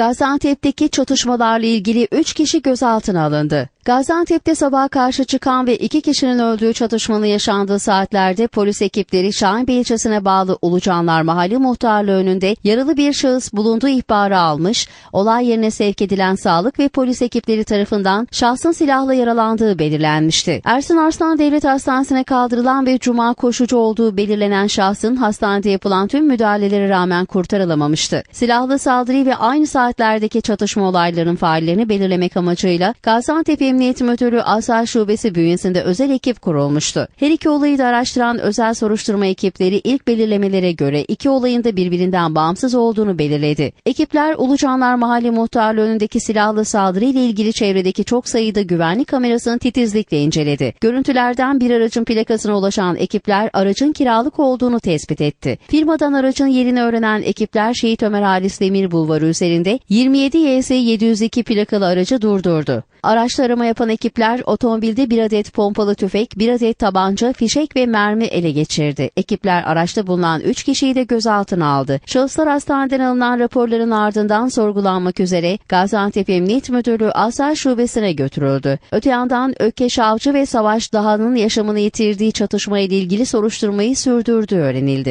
Gaziantep'teki çatışmalarla ilgili 3 kişi gözaltına alındı. Gaziantep'te sabaha karşı çıkan ve 2 kişinin öldüğü çatışmanın yaşandığı saatlerde polis ekipleri Şahinbey ilçesine bağlı Ulucanlar Mahalle Muhtarlığı önünde yaralı bir şahıs bulunduğu ihbarı almış, olay yerine sevk edilen sağlık ve polis ekipleri tarafından şahsın silahla yaralandığı belirlenmişti. Ersin Arslan Devlet Hastanesi'ne kaldırılan ve Cuma koşucu olduğu belirlenen şahsın hastanede yapılan tüm müdahalelere rağmen kurtarılamamıştı. Silahlı saldırı ve aynı saatlerdeki çatışma olaylarının faillerini belirlemek amacıyla Gaziantep Emniyet Müdürü Asal Şubesi bünyesinde özel ekip kurulmuştu. Her iki olayı da araştıran özel soruşturma ekipleri ilk belirlemelere göre iki olayın da birbirinden bağımsız olduğunu belirledi. Ekipler Ulucanlar Mahalle Muhtarlığı önündeki silahlı saldırı ile ilgili çevredeki çok sayıda güvenlik kamerasını titizlikle inceledi. Görüntülerden bir aracın plakasına ulaşan ekipler aracın kiralık olduğunu tespit etti. Firmadan aracın yerini öğrenen ekipler Şehit Ömer Halis Demir Bulvarı üzerinde 27 YS 702 plakalı aracı durdurdu. Araçla arama yapan ekipler otomobilde bir adet pompalı tüfek, bir adet tabanca, fişek ve mermi ele geçirdi. Ekipler araçta bulunan 3 kişiyi de gözaltına aldı. Şahıslar hastaneden alınan raporların ardından sorgulanmak üzere Gaziantep Emniyet Müdürlüğü Asal Şubesi'ne götürüldü. Öte yandan Ökkeş Avcı ve Savaş Daha'nın yaşamını yitirdiği çatışma ile ilgili soruşturmayı sürdürdüğü öğrenildi.